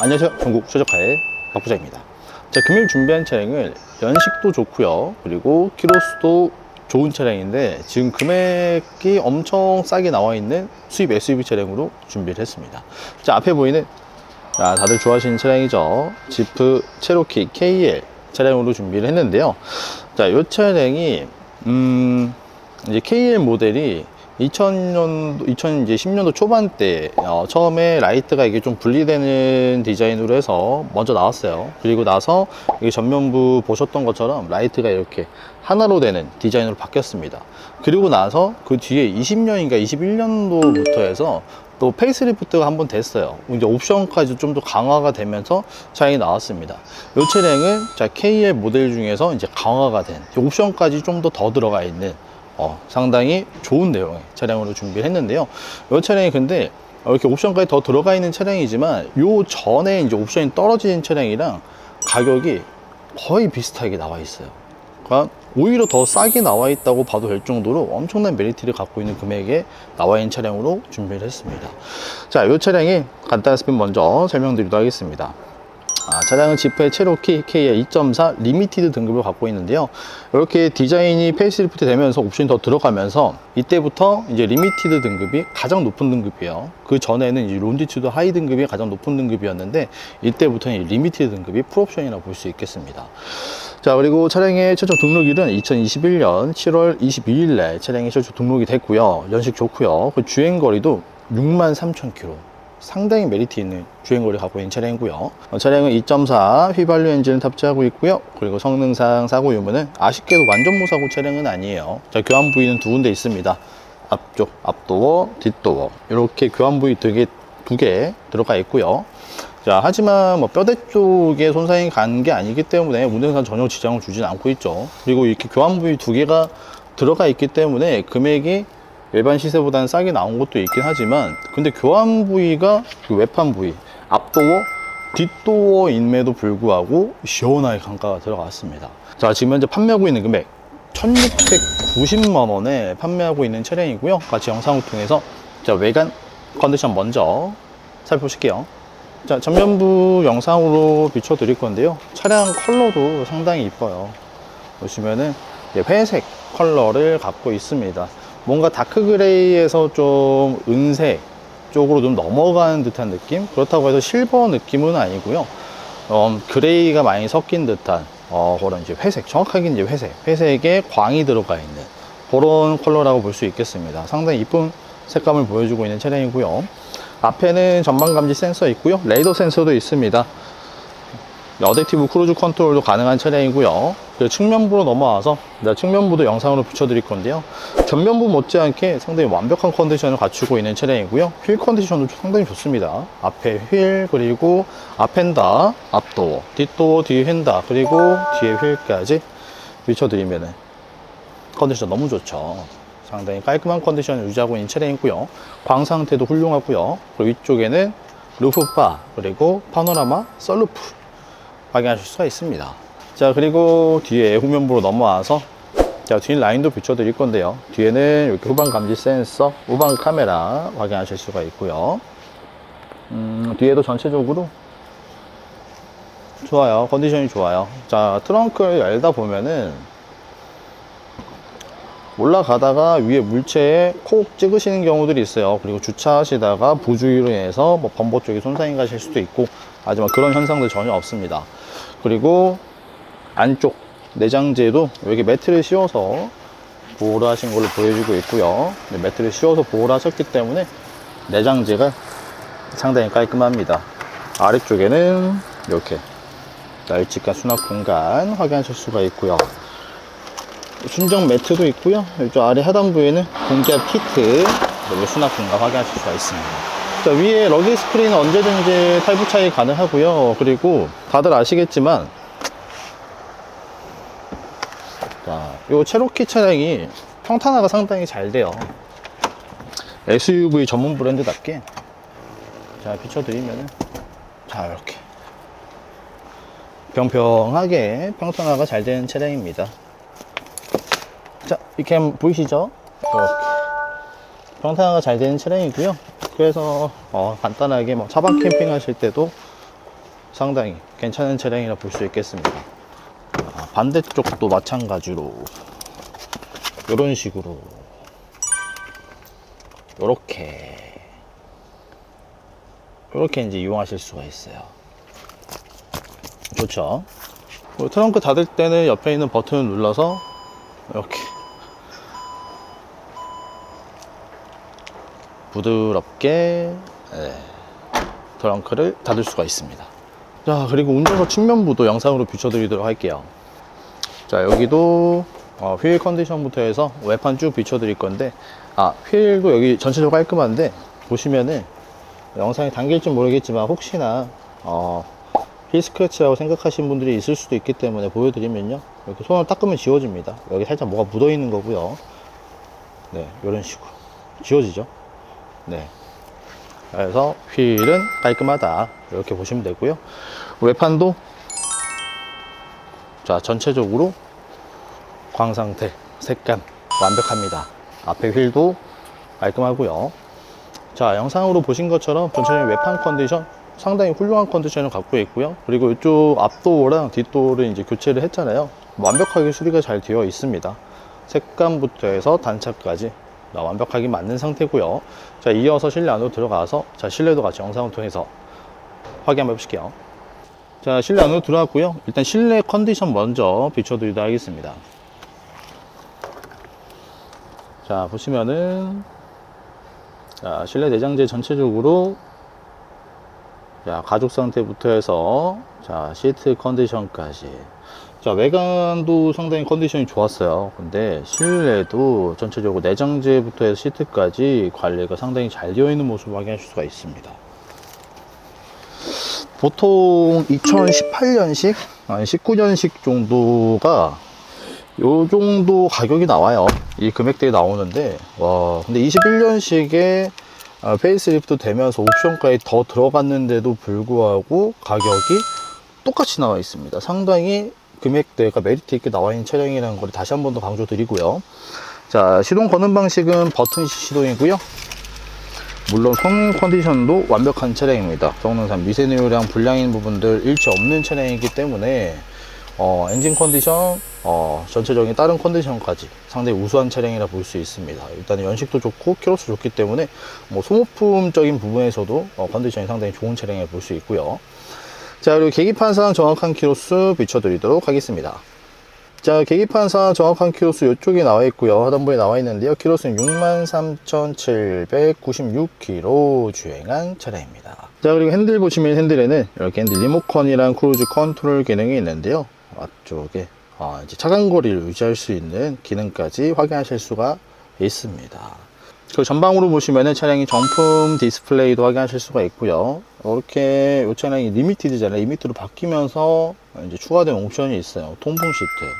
안녕하세요. 전국 최적화의 박부장입니다. 자, 금일 준비한 차량을 연식도 좋고요. 그리고 키로수도 좋은 차량인데 지금 금액이 엄청 싸게 나와 있는 수입 SUV 차량으로 준비를 했습니다. 자, 앞에 보이는 아, 다들 좋아하시는 차량이죠. 지프 체로키 KL 차량으로 준비를 했는데요. 자, 이 차량이 음, 이제 KL 모델이 2000년도, 2010년도 초반 때 어, 처음에 라이트가 이게 좀 분리되는 디자인으로 해서 먼저 나왔어요. 그리고 나서 이 전면부 보셨던 것처럼 라이트가 이렇게 하나로 되는 디자인으로 바뀌었습니다. 그리고 나서 그 뒤에 20년인가 21년도부터 해서 또 페이스리프트가 한 번 됐어요. 이제 옵션까지 좀 더 강화가 되면서 차량이 나왔습니다. 이 차량은 자 KL 모델 중에서 이제 강화가 된 옵션까지 좀 더 더 들어가 있는 어, 상당히 좋은 내용의 차량으로 준비를 했는데요. 이 차량이 근데 이렇게 옵션까지 더 들어가 있는 차량이지만 요 전에 이제 옵션이 떨어진 차량이랑 가격이 거의 비슷하게 나와 있어요. 그러니까 오히려 더 싸게 나와 있다고 봐도 될 정도로 엄청난 메리트를 갖고 있는 금액에 나와 있는 차량으로 준비를 했습니다. 자, 이 차량의 간단한 스펙 먼저 설명드리도록 하겠습니다. 아, 차량은 지프의 체로키 K의 2.4 리미티드 등급을 갖고 있는데요. 이렇게 디자인이 페이스리프트 되면서 옵션이 더 들어가면서 이때부터 이제 리미티드 등급이 가장 높은 등급이에요. 그 전에는 론디튜드 하이 등급이 가장 높은 등급이었는데 이때부터는 이 리미티드 등급이 풀옵션이라고 볼 수 있겠습니다. 자, 그리고 차량의 최초 등록일은 2021년 7월 22일 날 차량이 최초 등록이 됐고요. 연식 좋고요. 그 주행 거리도 6만 3천 킬로. 상당히 메리트 있는 주행거리 갖고 있는 차량이고요. 어, 차량은 2.4 휘발유 엔진을 탑재하고 있고요. 그리고 성능상 사고 유무는 아쉽게도 완전 무사고 차량은 아니에요. 자, 교환 부위는 두 군데 있습니다. 앞쪽 앞도어, 뒷도어 이렇게 교환 부위 두개 두개 들어가 있고요. 자, 하지만 뭐 뼈대 쪽에 손상이 간 게 아니기 때문에 운행상 전혀 지장을 주진 않고 있죠. 그리고 이렇게 교환 부위 두 개가 들어가 있기 때문에 금액이 일반 시세보다는 싸게 나온 것도 있긴 하지만 근데 교환 부위가 그 외판 부위 앞도어 뒷도어임에도 불구하고 시원하게 강가가 들어갔습니다. 자 지금 현재 판매하고 있는 금액 1690만 원에 판매하고 있는 차량이고요. 같이 영상을 통해서 자 외관 컨디션 먼저 살펴보실게요. 자 전면부 영상으로 비춰 드릴 건데요. 차량 컬러도 상당히 이뻐요. 보시면은 회색 컬러를 갖고 있습니다 뭔가 다크 그레이에서 좀 은색 쪽으로 좀 넘어가는 듯한 느낌? 그렇다고 해서 실버 느낌은 아니고요. 어, 그레이가 많이 섞인 듯한 어, 그런 이제 회색 정확하게 이제 회색 회색에 광이 들어가 있는 그런 컬러라고 볼 수 있겠습니다. 상당히 이쁜 색감을 보여주고 있는 차량이고요. 앞에는 전방 감지 센서 있고요. 레이더 센서도 있습니다 어댑티브 크루즈 컨트롤도 가능한 차량이고요. 그 측면부로 넘어와서 네, 측면부도 영상으로 비춰드릴 건데요. 전면부 못지않게 상당히 완벽한 컨디션을 갖추고 있는 차량이고요. 휠 컨디션도 상당히 좋습니다. 앞에 휠 그리고 앞핸다, 앞도어, 뒷도어, 뒤 휀다 그리고 뒤에 휠까지 비춰드리면은 컨디션 너무 좋죠. 상당히 깔끔한 컨디션을 유지하고 있는 차량이고요. 광 상태도 훌륭하고요. 그리고 위쪽에는 루프바 그리고 파노라마 썰루프 확인하실 수가 있습니다. 자, 그리고 뒤에 후면부로 넘어와서 자, 뒤 라인도 비춰드릴 건데요. 뒤에는 이렇게 후방 감지 센서, 후방 카메라 확인하실 수가 있고요. 음, 뒤에도 전체적으로 좋아요. 컨디션이 좋아요. 자, 트렁크를 열다 보면은 올라가다가 위에 물체에 콕 찍으시는 경우들이 있어요. 그리고 주차하시다가 부주의로 인해서 뭐 범버 쪽에 손상이 가실 수도 있고, 하지만 그런 현상들 전혀 없습니다. 그리고 안쪽 내장재도 여기 매트를 씌워서 보호를 하신 걸로 보여주고 있고요. 네, 매트를 씌워서 보호를 하셨기 때문에 내장재가 상당히 깔끔합니다. 아래쪽에는 이렇게 널찍한 수납 공간 확인하실 수가 있고요. 순정 매트도 있고요. 이쪽 아래 하단부에는 공기압 키트 수납 공간 확인하실 수가 있습니다. 자, 위에 러기 스크린은 언제든지 탈부 차이 가능하고요. 그리고 다들 아시겠지만 자, 요 체로키 차량이 평탄화가 상당히 잘 돼요. SUV 전문 브랜드답게 자, 비춰드리면은, 자, 이렇게. 평평하게 평탄화가 잘 되는 차량입니다. 자, 이렇게 보이시죠? 이렇게. 평탄화가 잘 되는 차량이고요. 그래서, 어, 간단하게 뭐 차박 캠핑 하실 때도 상당히 괜찮은 차량이라 볼 수 있겠습니다. 아, 반대쪽도 마찬가지로 이런 식으로 요렇게 요렇게 이제 이용하실 수가 있어요 좋죠 트렁크 닫을 때는 옆에 있는 버튼을 눌러서 이렇게 부드럽게 네, 트렁크를 닫을 수가 있습니다. 자 그리고 운전석 측면부도 영상으로 비춰드리도록 할게요. 자 여기도 어, 휠 컨디션부터 해서 외판 쭉 비춰드릴 건데 아 휠도 여기 전체적으로 깔끔한데 보시면은 영상이 담길지 모르겠지만 혹시나 어, 휠 스크래치라고 생각하시는 분들이 있을 수도 있기 때문에 보여드리면요. 이렇게 손을 닦으면 지워집니다. 여기 살짝 뭐가 묻어 있는 거고요. 네 이런 식으로. 지워지죠 네 그래서 휠은 깔끔하다 이렇게 보시면 되고요 외판도 자 전체적으로 광 상태, 색감 완벽합니다. 앞에 휠도 깔끔하고요. 자, 영상으로 보신 것처럼 전체적인 외판 컨디션 상당히 훌륭한 컨디션을 갖고 있고요. 그리고 이쪽 앞도어랑 뒷도어를 이제 교체를 했잖아요. 완벽하게 수리가 잘 되어 있습니다. 색감부터 해서 단차까지 다 완벽하게 맞는 상태고요. 자, 이어서 실내 안으로 들어가서 자, 실내도 같이 영상을 통해서 확인 한번 해보실게요. 자, 실내 안으로 들어왔고요. 일단 실내 컨디션 먼저 비춰드리도록 하겠습니다. 자 보시면은 자 실내 내장재 전체적으로 자 가죽 상태부터 해서 자 시트 컨디션까지 자 외관도 상당히 컨디션이 좋았어요 근데 실내도 전체적으로 내장재부터 해서 시트까지 관리가 상당히 잘 되어 있는 모습을 확인하실 수가 있습니다 보통 2018년식 아니 19년식 정도가 요 정도 가격이 나와요. 이 금액대에 나오는데, 와, 근데 21년식에 아, 페이스리프트 되면서 옵션까지 더 들어갔는데도 불구하고 가격이 똑같이 나와 있습니다. 상당히 금액대가 메리트 있게 나와 있는 차량이라는 걸 다시 한 번 더 강조 드리고요. 자, 시동 거는 방식은 버튼 시동이고요. 물론 성능 컨디션도 완벽한 차량입니다. 성능상 미세누유량 불량인 부분들 일체 없는 차량이기 때문에 어, 엔진 컨디션, 어, 전체적인 다른 컨디션까지 상당히 우수한 차량이라 볼 수 있습니다. 일단 연식도 좋고 키로수 좋기 때문에 뭐 소모품적인 부분에서도 어, 컨디션이 상당히 좋은 차량이라 볼 수 있고요. 자, 그리고 계기판상 정확한 키로수 비춰드리도록 하겠습니다. 자, 계기판상 정확한 키로수 이쪽에 나와 있고요. 하단부에 나와 있는데요. 키로수는 63,796km 주행한 차량입니다. 자, 그리고 핸들 보시면 핸들에는 이렇게 핸들 리모컨이랑 크루즈 컨트롤 기능이 있는데요. 앞쪽에 어, 이제 차간 거리를 유지할 수 있는 기능까지 확인하실 수가 있습니다. 그 전방으로 보시면은 차량이 정품 디스플레이도 확인하실 수가 있고요. 이렇게 이 차량이 리미티드잖아요. 리미트로 바뀌면서 이제 추가된 옵션이 있어요. 통풍 시트.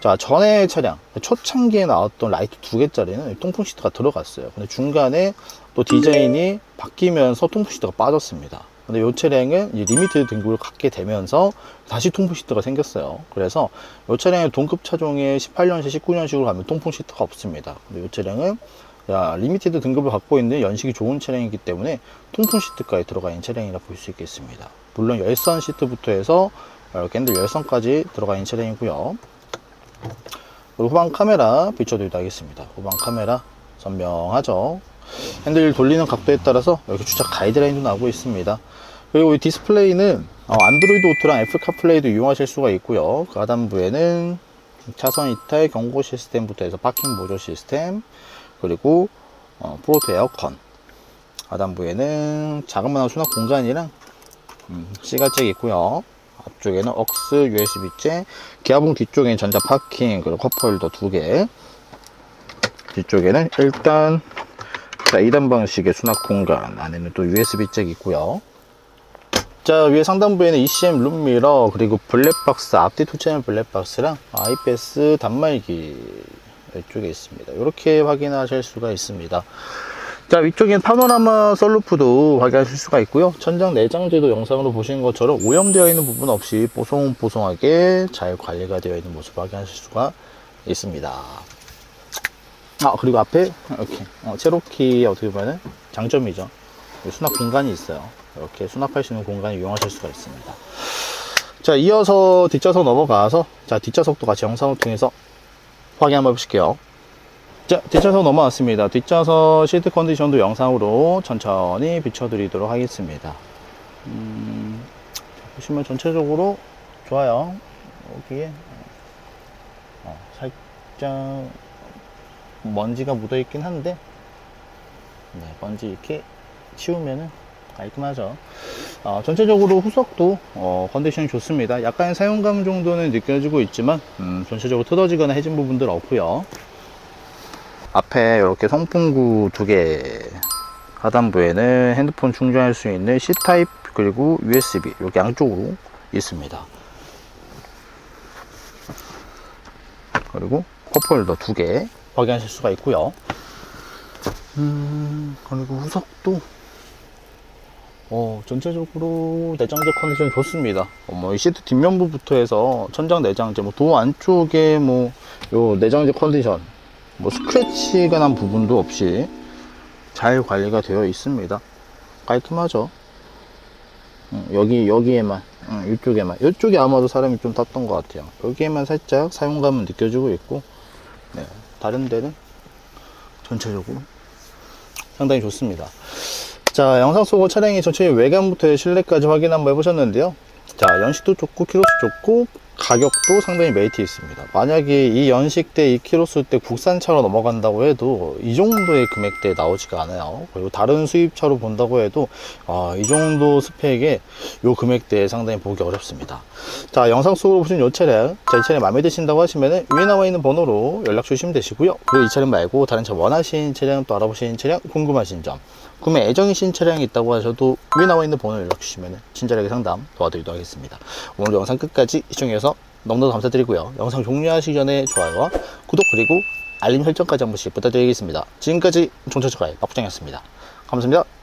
자, 전에 차량, 초창기에 나왔던 라이트 두 개짜리는 통풍 시트가 들어갔어요. 근데 중간에 또 디자인이 바뀌면서 통풍 시트가 빠졌습니다. 근데 이 차량은 이 리미티드 등급을 갖게 되면서 다시 통풍 시트가 생겼어요. 그래서 이 차량의 동급 차종의 18년식, 19년식으로 가면 통풍 시트가 없습니다. 근데 이 차량은 야, 리미티드 등급을 갖고 있는 연식이 좋은 차량이기 때문에 통풍 시트까지 들어가 있는 차량이라 볼 수 있겠습니다. 물론 열선 시트부터 해서 이렇게 핸들 열선까지 들어가 있는 차량이고요. 그리고 후방 카메라 비춰드리도록 하겠습니다. 후방 카메라 선명하죠. 핸들 돌리는 각도에 따라서 이렇게 주차 가이드라인도 나오고 있습니다. 그리고 이 디스플레이는 어, 안드로이드 오토랑 애플 카플레이도 이용하실 수가 있고요. 그 하단부에는 차선 이탈 경고 시스템부터 해서 파킹 보조 시스템 그리고 어, 프로토 에어컨 하단부에는 자그마한 수납 공간이랑 음, C가잭 있고요. 앞쪽에는 억스 USB잭, 기아봉 뒤쪽에는 전자 파킹, 그리고 컵홀더 두 개. 뒤쪽에는 일단 자, 2단 방식의 수납 공간, 안에는 또 USB잭 있고요. 자, 위에 상단부에는 ECM 룸미러, 그리고 블랙박스, 앞뒤 투 채널 블랙박스랑 IPS 단말기 이쪽에 있습니다. 이렇게 확인하실 수가 있습니다. 자 위쪽엔 파노라마 썰루프도 확인하실 수가 있고요. 천장 내장재도 영상으로 보시는 것처럼 오염되어 있는 부분 없이 뽀송뽀송하게 잘 관리가 되어 있는 모습을 확인하실 수가 있습니다. 아 그리고 앞에 이렇게 어, 체로키 어떻게 보면 장점이죠. 수납 공간이 있어요. 이렇게 수납할 수 있는 공간을 이용하실 수가 있습니다. 자 이어서 뒷좌석 넘어가서 자 뒷좌석도 같이 영상을 통해서 확인 한번 해보실게요 자, 뒷좌석 넘어왔습니다. 뒷좌석 시트 컨디션도 영상으로 천천히 비춰드리도록 하겠습니다. 음, 자, 보시면 전체적으로 좋아요. 여기에 어, 살짝 먼지가 묻어있긴 한데 네, 먼지 이렇게 치우면은 깔끔하죠. 어, 전체적으로 후석도 어, 컨디션이 좋습니다. 약간 사용감 정도는 느껴지고 있지만 음, 전체적으로 뜯어지거나 해진 부분들 없고요. 앞에 이렇게 송풍구 두 개 하단부에는 핸드폰 충전할 수 있는 C타입 그리고 USB 이렇게 양쪽으로 있습니다. 그리고 컵홀더 두 개 확인하실 수가 있고요. 음, 그리고 후석도 어, 전체적으로 내장재 컨디션 좋습니다. 어, 뭐, 이 시트 뒷면부부터 해서 천장 내장재, 뭐, 도어 안쪽에 뭐, 요 내장재 컨디션, 뭐, 스크래치가 난 부분도 없이 잘 관리가 되어 있습니다. 깔끔하죠? 음, 여기, 여기에만, 음, 이쪽에만. 이쪽에 아마도 사람이 좀 탔던 것 같아요. 여기에만 살짝 사용감은 느껴지고 있고, 네, 다른 데는 전체적으로 상당히 좋습니다. 자, 영상 속으로 차량의 전체 외관부터 실내까지 확인 한번 해보셨는데요. 자, 연식도 좋고, 키로수 좋고, 가격도 상당히 메리트 있습니다. 만약에 이 연식 때, 이 키로수 때 국산차로 넘어간다고 해도 이 정도의 금액대에 나오지가 않아요. 그리고 다른 수입차로 본다고 해도 아, 이 정도 스펙에 이 금액대에 상당히 보기 어렵습니다. 자, 영상 속으로 보신 이 차량, 자, 이 차량 마음에 드신다고 하시면 위에 나와 있는 번호로 연락 주시면 되시고요. 그리고 이 차량 말고 다른 차 원하시는 차량 또 알아보시는 차량 궁금하신 점 구매 애정이신 차량이 있다고 하셔도 위에 나와 있는 번호 연락 주시면 친절하게 상담 도와드리도록 하겠습니다. 오늘 영상 끝까지 시청해주셔서 너무너무 감사드리고요. 영상 종료하시기 전에 좋아요와 구독 그리고 알림 설정까지 한 번씩 부탁드리겠습니다. 지금까지 종차주가의 박부장이었습니다. 감사합니다.